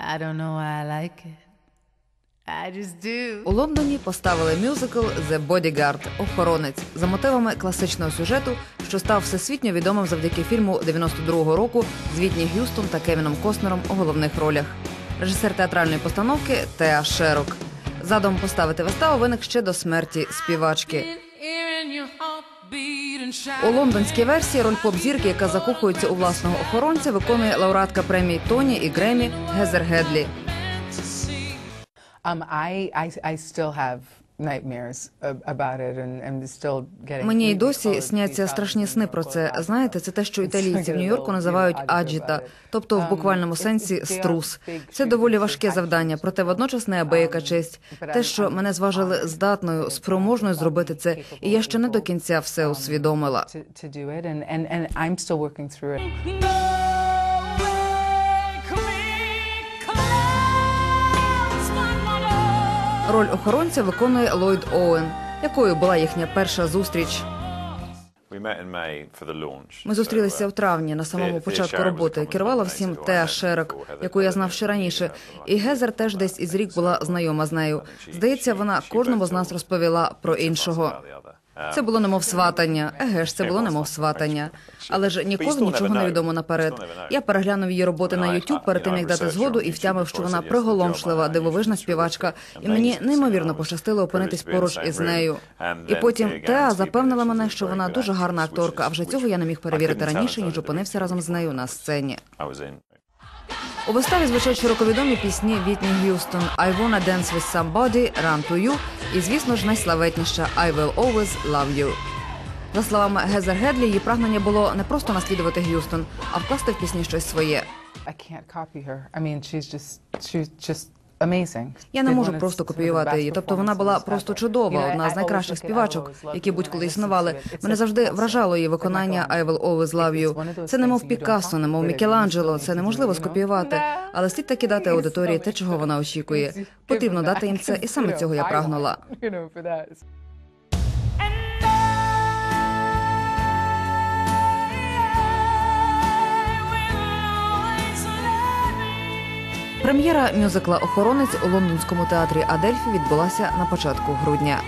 I don't know why I like it. I just do. У Лондоні поставили мюзикл «The Bodyguard» – охоронець за мотивами класичного сюжету, що став всесвітньо відомим завдяки фільму 92-го року з Вітні Г'юстон та Кевіном Костнером у головних ролях. Режисер театральної постановки Теа Шерок. Задум поставити виставу виник ще до смерті співачки. У лондонській версії роль поп-зірки, яка закохується у власного охоронця, виконує лауреатка премії Тоні і Гремі Гезер Гедлі. Um, I, I, I still have nightmares ab- about it and, and still getting... Мені й досі сняться страшні сни про це. Знаєте, це те, що італійці в Нью-Йорку називають аджіта, тобто в буквальному сенсі струс. Це доволі важке завдання, проте водночас неабияка честь. Те, що мене зважили здатною, спроможною зробити це, і я ще не до кінця все усвідомила. Роль охоронця виконує Ллойд Оуен, якою була їхня перша зустріч. Ми зустрілися в травні на самому початку роботи. Керувала всім Теа Шерок, яку я знав ще раніше. І Гезер теж десь із рік була знайома з нею. Здається, вона кожному з нас розповіла про іншого. Це було немов сватання. Еге ж, це було немов сватання. Але ж ніколи нічого не відомо наперед. Я переглянув її роботи на YouTube перед тим, як дати згоду, і втямив, що вона приголомшлива, дивовижна співачка. І мені неймовірно пощастило опинитись поруч із нею. І потім Теа запевнила мене, що вона дуже гарна акторка. А вже цього я не міг перевірити раніше, ніж опинився разом з нею на сцені. У виставі звучать широковідомі пісні Вітні Г'юстон «I wanna dance with somebody», «Run to you» і, звісно ж, найславетніша «I will always love you». За словами Гезер Гедлі, її прагнення було не просто наслідувати Г'юстон, а вкласти в пісні щось своє. I can't copy her. I mean, she's just, she's just. Я не можу просто копіювати її. Тобто вона була просто чудова, одна з найкращих співачок, які будь-коли існували. Мене завжди вражало її виконання «I will always love you». Це немов Пікассо, немов Мікеланджело. Це неможливо скопіювати. Але слід таки дати аудиторії те, чого вона очікує. Потрібно дати їм це, і саме цього я прагнула. Прем'єра мюзикла Охоронець у лондонському театрі Адельфі відбулася на початку грудня.